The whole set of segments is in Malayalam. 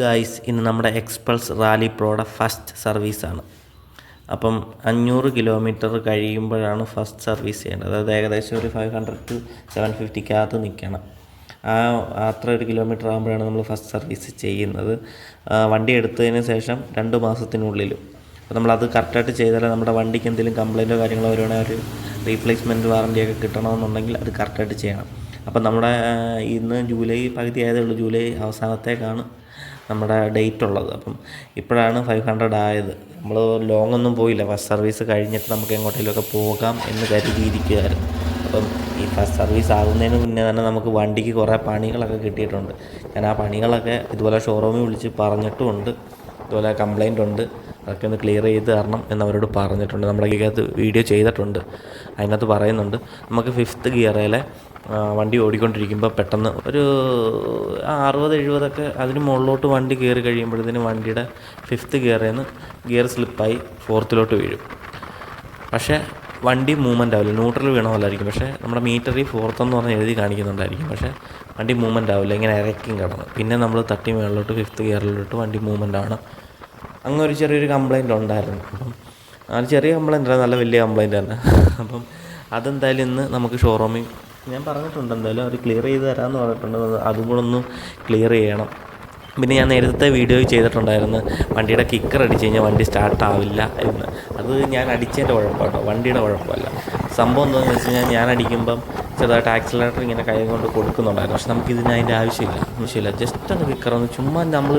ഗായ്സ് ഇന്ന് നമ്മുടെ എക്സ്പൾസ് റാലി പ്രോയുടെ ഫസ്റ്റ് സർവീസാണ് അപ്പം അഞ്ഞൂറ് കിലോമീറ്റർ കഴിയുമ്പോഴാണ് ഫസ്റ്റ് സർവീസ് ചെയ്യേണ്ടത്. അതായത് ഏകദേശം ഒരു ഫൈവ് ഹൺഡ്രഡ് ടു സെവൻ ഫിഫ്റ്റിക്കകത്ത് നിൽക്കണം. ആ അത്ര ഒരു കിലോമീറ്റർ ആകുമ്പോഴാണ് നമ്മൾ ഫസ്റ്റ് സർവീസ് ചെയ്യുന്നത്. വണ്ടി എടുത്തതിന് ശേഷം രണ്ട് മാസത്തിനുള്ളിലും. അപ്പോൾ നമ്മളത് കറക്റ്റായിട്ട് ചെയ്താലേ നമ്മുടെ വണ്ടിക്ക് എന്തെങ്കിലും കംപ്ലയിന്റോ കാര്യങ്ങളോ വരുവാണെങ്കിൽ ഒരു റീപ്ലേസ്മെന്റ് വാറന്റിയൊക്കെ കിട്ടണമെന്നുണ്ടെങ്കിൽ അത് കറക്റ്റായിട്ട് ചെയ്യണം. അപ്പം നമ്മുടെ ഇന്ന് ജൂലൈ പകുതി ആയതേ ഉള്ളൂ. ജൂലൈ അവസാനത്തേക്കാണ് നമ്മുടെ ഡേറ്റ് ഉള്ളത്. അപ്പം ഇപ്പോഴാണ് ഫൈവ് ഹൺഡ്രഡ് ആയത്. നമ്മൾ ലോങ് ഒന്നും പോയില്ല. ഫസ്റ്റ് സർവീസ് കഴിഞ്ഞിട്ട് നമുക്ക് എങ്ങോട്ടേലുമൊക്കെ പോകാം എന്ന് കരുതിയിരിക്കുകയായിരുന്നു. അപ്പം ഈ ഫസ്റ്റ് സർവീസ് ആകുന്നതിന് മുന്നേ തന്നെ നമുക്ക് വണ്ടിക്ക് കുറേ പണികളൊക്കെ കിട്ടിയിട്ടുണ്ട്. ഞാൻ ആ പണികളൊക്കെ ഇതുപോലെ ഷോറൂമിൽ വിളിച്ച് പറഞ്ഞിട്ടുമുണ്ട്. ഇതുപോലെ കംപ്ലൈന്റ് ഉണ്ട്. അതൊക്കെ ഒന്ന് ക്ലിയർ ചെയ്ത് തരണം എന്നവരോട് പറഞ്ഞിട്ടുണ്ട്. നമ്മുടെ ഇതിനകത്ത് വീഡിയോ ചെയ്തിട്ടുണ്ട്. അതിനകത്ത് പറയുന്നുണ്ട്. നമുക്ക് ഫിഫ്ത്ത് ഗിയറിലെ വണ്ടി ഓടിക്കൊണ്ടിരിക്കുമ്പോൾ പെട്ടെന്ന് ഒരു അറുപത് എഴുപതൊക്കെ അതിന് മുകളിലോട്ട് വണ്ടി കയറി കഴിയുമ്പോഴത്തേന് വണ്ടിയുടെ ഫിഫ്ത്ത് ഗിയറിൽ നിന്ന് ഗിയർ സ്ലിപ്പായി ഫോർത്തിലോട്ട് വീഴും. പക്ഷേ വണ്ടി മൂവ്മെന്റ് ആവില്ല. ന്യൂട്രൽ വീണ പോലെ ആയിരിക്കും പക്ഷേ നമ്മുടെ മീറ്ററിൽ ഫോർത്ത് എന്ന് പറഞ്ഞ് എഴുതി കാണിക്കുന്നുണ്ടായിരിക്കും. പക്ഷേ വണ്ടി മൂവ്മെന്റ് ആവില്ല. ഇങ്ങനെ ഇറക്കും കിടന്ന്. പിന്നെ നമ്മൾ തട്ടി മുകളിലോട്ട് ഫിഫ്ത്ത് ഗിയറിലോട്ട് വണ്ടി മൂവ്മെന്റ് ആണ്. അങ്ങ് ഒരു ചെറിയൊരു കംപ്ലയിന്റ് ഉണ്ടായിരുന്നു. അപ്പം ആ ചെറിയ കംപ്ലൈന്റ് അല്ല നല്ല വലിയ കംപ്ലയിന്റ് തന്നെ അപ്പം അതെന്തായാലും ഇന്ന് നമുക്ക് ഷോറൂമിൽ ഞാൻ പറഞ്ഞിട്ടുണ്ട് എന്തായാലും അവർ ക്ലിയർ ചെയ്ത് തരാമെന്ന് പറഞ്ഞിട്ടുണ്ട്. അത് കൂടെ ഒന്ന് ക്ലിയർ ചെയ്യണം. പിന്നെ ഞാൻ നേരത്തെ വീഡിയോ ചെയ്തിട്ടുണ്ടായിരുന്നു. വണ്ടിയുടെ കിക്കർ അടിച്ച് കഴിഞ്ഞാൽ വണ്ടി സ്റ്റാർട്ട് ആവില്ല എന്ന്. അത് ഞാൻ അടിച്ചതിന്റെ കുഴപ്പമാട്ടോ. വണ്ടിയുടെ കുഴപ്പമല്ല. സംഭവം എന്താണെന്ന് വെച്ച് കഴിഞ്ഞാൽ ഞാൻ അടിക്കുമ്പം ചെറുതായിട്ട് ആക്സിലേറ്റർ ഇങ്ങനെ കൈ കൊണ്ട് കൊടുക്കുന്നുണ്ടായിരുന്നു. പക്ഷെ നമുക്ക് ഇതിന് അതിന്റെ ആവശ്യമില്ല. ആവശ്യമില്ല. ജസ്റ്റ് ഒന്ന് കിക്കർ ഒന്ന് ചുമ്മാ നമ്മൾ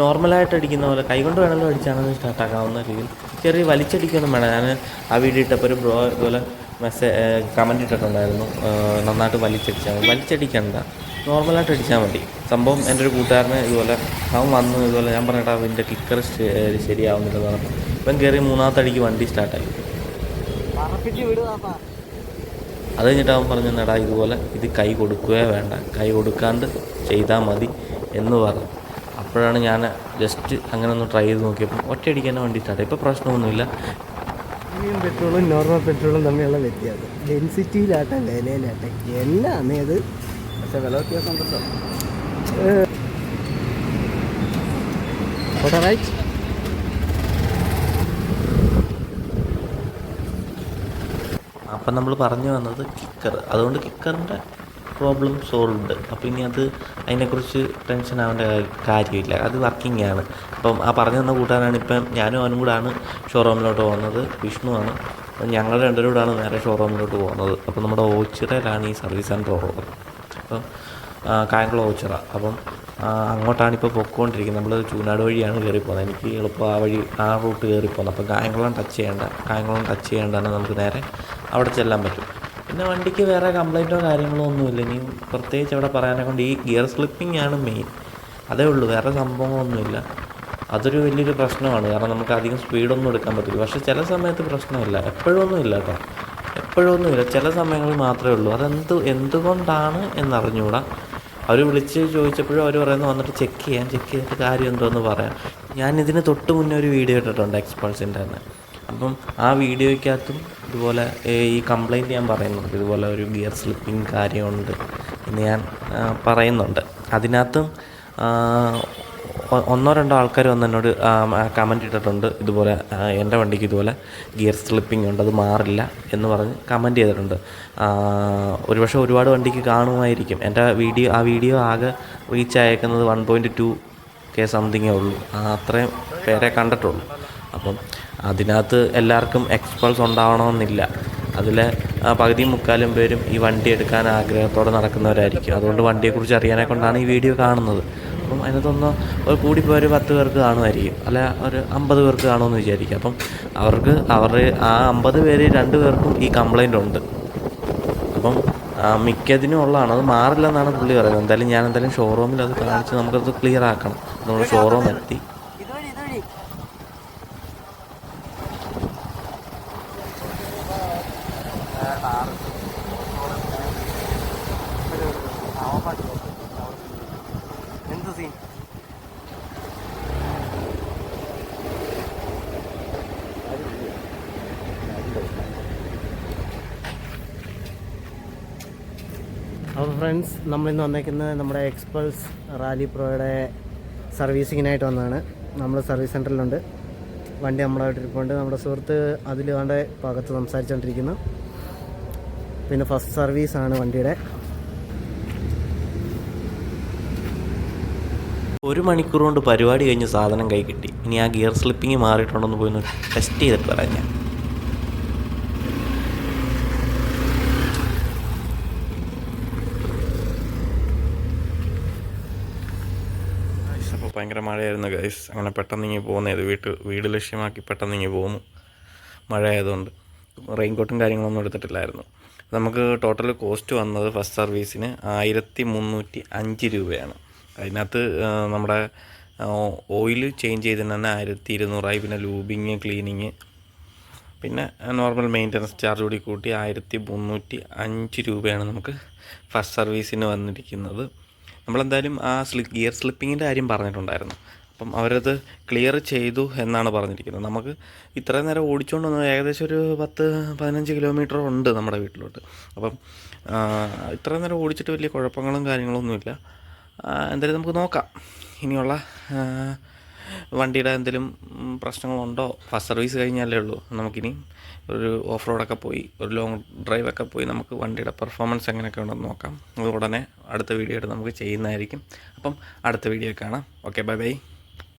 നോർമലായിട്ട് അടിക്കുന്ന പോലെ കൈ കൊണ്ട് വേണമെങ്കിലും അടിച്ചാണെന്ന് സ്റ്റാർട്ടാക്കാവുന്ന രീതിയിൽ. ചെറിയ വലിച്ചടിക്കൊന്നും വേണം ഞാൻ ആ വീഡിയോ ഇട്ടപ്പോൾ ഒരു ബ്രോ ഇതുപോലെ മെസ്സേജ് കമന്റ് ഇട്ടിട്ടുണ്ടായിരുന്നു. നന്നായിട്ട് വലിച്ചടിച്ചാൽ മതി. വലിച്ചടിക്കണ്ട. നോർമലായിട്ട് അടിച്ചാൽ മതി. സംഭവം എന്റെ ഒരു കൂട്ടുകാരന് ഇതുപോലെ അവൻ വന്നു ഇതുപോലെ ഞാൻ പറഞ്ഞിട്ട് അവന്റെ കിക്കർ ശരിയാവുന്നില്ലെന്ന് പറഞ്ഞു. ഇപ്പം കയറി മൂന്നാമത്തെ അടിക്ക് വണ്ടി സ്റ്റാർട്ടായി അത് കഴിഞ്ഞിട്ട് അവൻ പറഞ്ഞു നേടാ ഇതുപോലെ ഇത് കൈ കൊടുക്കുകയേ വേണ്ട. കൈ കൊടുക്കാണ്ട് ചെയ്താൽ മതി എന്ന് പറഞ്ഞു. അപ്പോഴാണ് ഞാൻ ജസ്റ്റ് അങ്ങനെ ഒന്ന് ട്രൈ ചെയ്ത് നോക്കിയപ്പോൾ ഒറ്റയടിക്ക് തന്നെ വണ്ടി ഇപ്പോൾ പ്രശ്നമൊന്നുമില്ല. പ്രീമിയം പെട്രോളും നോർമൽ പെട്രോളും തമ്മിലുള്ള വ്യത്യാസം. ഡെൻസിറ്റിയിലാട്ടെ വിലയിലാട്ടെ എല്ലാം അത് പക്ഷേ വില വ്യത്യാസം ഉണ്ടല്ലോ. റൈറ്റ് അപ്പം നമ്മൾ പറഞ്ഞു വന്നത് കിക്കർ അതുകൊണ്ട് കിക്കറിന്റെ പ്രോബ്ലം സോൾവ്ഡ് അപ്പോൾ ഇനി അത് അതിനെക്കുറിച്ച് ടെൻഷൻ ആവേണ്ട കാര്യമില്ല. അത് വർക്കിംഗ് ആണ്. അപ്പം ആ പറഞ്ഞു തന്ന കൂട്ടാനാണ് ഇപ്പം ഞാനും അവനും കൂടാണ് ഷോറൂമിലോട്ട് പോകുന്നത്. വിഷ്ണുവാണ്. ഞങ്ങൾ രണ്ടുപേരും കൂടാണ് നേരെ ഷോറൂമിലോട്ട് പോകുന്നത്. അപ്പം നമ്മുടെ ഓച്ചിറയിലാണ് ഈ സർവീസ് സെന്റർ ഉള്ളത്. അപ്പം കായംകുളം ഓച്ചിറ. അപ്പം അങ്ങോട്ടാണ് ഇപ്പോൾ പൊക്കോണ്ടിരിക്കുന്നത്. നമ്മൾ ചൂനാട് വഴിയാണ് കയറി പോകുന്നത് എനിക്ക് എളുപ്പം ആ വഴി ആ റൂട്ട് കയറി പോകുന്നത് അപ്പം കായംകുളം ടച്ച് ചെയ്യേണ്ട കായംകുളം ടച്ച് ചെയ്യേണ്ടതാണ് നമുക്ക് നേരെ അവിടെ ചെല്ലാൻ പറ്റും. പിന്നെ വണ്ടിക്ക് വേറെ കംപ്ലൈന്റോ കാര്യങ്ങളോ ഒന്നുമില്ല. ഇനി പ്രത്യേകിച്ച് അവിടെ പറയാനെ കൊണ്ട് ഈ ഗിയർ സ്ലിപ്പിംഗ് ആണ് മെയിൻ അതേ ഉള്ളൂ. വേറെ സംഭവങ്ങളൊന്നുമില്ല. അതൊരു വലിയൊരു പ്രശ്നമാണ്. കാരണം നമുക്ക് അധികം സ്പീഡൊന്നും എടുക്കാൻ പറ്റില്ല പക്ഷേ ചില സമയത്ത് പ്രശ്നമില്ല. എപ്പോഴൊന്നും ഇല്ല കേട്ടോ. എപ്പോഴൊന്നുമില്ല ചില സമയങ്ങളിൽ മാത്രമേ ഉള്ളൂ. അതെന്ത് എന്തുകൊണ്ടാണ് എന്നറിഞ്ഞുകൂടാ അവർ വിളിച്ച് ചോദിച്ചപ്പോഴും അവർ പറയുന്നത് വന്നിട്ട് ചെക്ക് ചെയ്യാം. ചെക്ക് ചെയ്തിട്ട് കാര്യം എന്തോന്ന് പറയാം. ഞാൻ ഇതിന് തൊട്ട് മുന്നേ ഒരു വീഡിയോ ഇട്ടിട്ടുണ്ട് എക്സ്പൾസിന്റെ തന്നെ. അപ്പം ആ വീഡിയോയ്ക്കകത്തും ഇതുപോലെ ഈ കംപ്ലൈന്റ് ഞാൻ പറയുന്നുണ്ട്. ഇതുപോലെ ഒരു ഗിയർ സ്ലിപ്പിംഗ് കാര്യമുണ്ട് എന്ന് ഞാൻ പറയുന്നുണ്ട്. അതിനകത്തും ഒന്നോ രണ്ടോ ആൾക്കാർ വന്ന് എന്നോട് കമന്റ് ഇട്ടിട്ടുണ്ട്. ഇതുപോലെ എന്റെ വണ്ടിക്ക് ഇതുപോലെ ഗിയർ സ്ലിപ്പിംഗ് ഉണ്ട് അത് മാറില്ല എന്ന് പറഞ്ഞ് കമന്റ് ചെയ്തിട്ടുണ്ട്. ഒരുപക്ഷെ ഒരുപാട് വണ്ടിക്ക് കാണുമായിരിക്കും. എന്റെ വീഡിയോ ആ വീഡിയോ ആകെ റീച്ച് അയക്കുന്നത് വൺ പോയിന്റ് ടു കെ സംതിങ്ങേ ഉള്ളൂ. അത്രയും പേരെ കണ്ടിട്ടുള്ളൂ. അപ്പം അതിനകത്ത് എല്ലാവർക്കും എക്സ്പൾസ് ഉണ്ടാവണമെന്നില്ല. അതിൽ പകുതി മുക്കാലും പേരും ഈ വണ്ടി എടുക്കാൻ ആഗ്രഹത്തോടെ നടക്കുന്നവരായിരിക്കും. അതുകൊണ്ട് വണ്ടിയെക്കുറിച്ച് അറിയാനെ കൊണ്ടാണ് ഈ വീഡിയോ കാണുന്നത്. അപ്പം അതിനകത്തൊന്ന് ഒരു കൂടിപ്പോയി ഒരു പത്ത് പേർക്ക് കാണുമായിരിക്കും. അല്ല ഒരു അമ്പത് പേർക്ക് കാണുമെന്ന് വിചാരിക്കും. അപ്പം അവർക്ക് അവർ ആ അമ്പത് പേര് രണ്ട് പേർക്കും ഈ കംപ്ലൈന്റ് ഉണ്ട്. അപ്പം മിക്കതിനും ഉള്ളതാണ്. അത് മാറില്ലെന്നാണ് പുള്ളി പറയുന്നത്. എന്തായാലും ഞാൻ എന്തായാലും ഷോറൂമിൽ അത് കാണിച്ച് നമുക്കത് ക്ലിയർ ആക്കണം. നമ്മൾ ഷോറൂം എത്തി. എന്ത് സീൻ അപ്പോൾ ഫ്രണ്ട്സ് നമ്മളിന്ന് വന്നേക്കുന്നത് നമ്മുടെ എക്സ്പൾസ് റാലി പ്രോയുടെ സർവീസിങ്ങിനായിട്ട് വന്നതാണ്. നമ്മൾ സർവീസ് സെന്ററിലുണ്ട് വണ്ടി നമ്മളായിട്ട് ഇരിപ്പുണ്ട്. നമ്മുടെ സുഹൃത്ത് അതിൽ വേണ്ട ഭാഗത്ത് സംസാരിച്ചുകൊണ്ടിരിക്കുന്നു പിന്നെ ഫസ്റ്റ് സർവീസാണ് വണ്ടിയുടെ. ഒരു മണിക്കൂർ കൊണ്ട് പരിപാടി കഴിഞ്ഞ് സാധനം കൈ കിട്ടി. ഇനി ആ ഗിയർ സ്ലിപ്പിങ് മാറിയിട്ടുണ്ടെന്ന് പോയി ടെസ്റ്റ് ചെയ്തിട്ട് പറയാം ഞാൻ. ഭയങ്കര മഴയായിരുന്നു ഗൈസ് അങ്ങനെ പെട്ടെന്ന് ഇങ്ങനെ പോകുന്നത് വീട്ട് വീട് ലക്ഷ്യമാക്കി പെട്ടെന്ന് ഇങ്ങനെ പോകുന്നു. മഴ ആയതുകൊണ്ട് റെയിൻകോട്ടും കാര്യങ്ങളൊന്നും എടുത്തിട്ടില്ലായിരുന്നു. നമുക്ക് ടോട്ടൽ കോസ്റ്റ് വന്നത് ഫസ്റ്റ് സർവീസിന് ആയിരത്തി മുന്നൂറ്റി അഞ്ച് രൂപയാണ്. അതിനകത്ത് നമ്മുടെ ഓയിൽ ചേഞ്ച് ചെയ്തതിന് തന്നെ ആയിരത്തി ഇരുന്നൂറായി. പിന്നെ ലൂബിങ് ക്ലീനിങ് പിന്നെ നോർമൽ മെയിന്റനൻസ് ചാർജ് കൂടി കൂട്ടി ആയിരത്തി മുന്നൂറ്റി അഞ്ച് രൂപയാണ് നമുക്ക് ഫസ്റ്റ് സർവീസിന് വന്നിരിക്കുന്നത്. നമ്മളെന്തായാലും ആ സ്ലി ഗിയർ സ്ലിപ്പിങ്ങിന്റെ കാര്യം പറഞ്ഞിട്ടുണ്ടായിരുന്നു. അപ്പം അവരത് ക്ലിയർ ചെയ്തു എന്നാണ് പറഞ്ഞിരിക്കുന്നത്. നമുക്ക് ഇത്രയും നേരം ഓടിച്ചുകൊണ്ട് വന്നത് ഏകദേശം ഒരു പത്ത് പതിനഞ്ച് കിലോമീറ്റർ ഉണ്ട് നമ്മുടെ വീട്ടിലോട്ട്. അപ്പം ഇത്രയും നേരം ഓടിച്ചിട്ട് വലിയ കുഴപ്പങ്ങളും കാര്യങ്ങളൊന്നുമില്ല. എന്തായാലും നമുക്ക് നോക്കാം. ഇനിയുള്ള വണ്ടിയുടെ എന്തെങ്കിലും പ്രശ്നങ്ങളുണ്ടോ? ഫസ്റ്റ് സർവീസ് കഴിഞ്ഞാലേ ഉള്ളൂ. നമുക്കിനി ഒരു ഓഫ് റോഡൊക്കെ പോയി ഒരു ലോങ് ഡ്രൈവൊക്കെ പോയി നമുക്ക് വണ്ടിയുടെ പെർഫോമൻസ് എങ്ങനെയൊക്കെ ഉണ്ടെന്ന് നോക്കാം. അത് ഉടനെ അടുത്ത വീഡിയോ ആയിട്ട് നമുക്ക് ചെയ്യുന്നതായിരിക്കും. അപ്പം അടുത്ത വീഡിയോ കാണാം. Okay bye bye.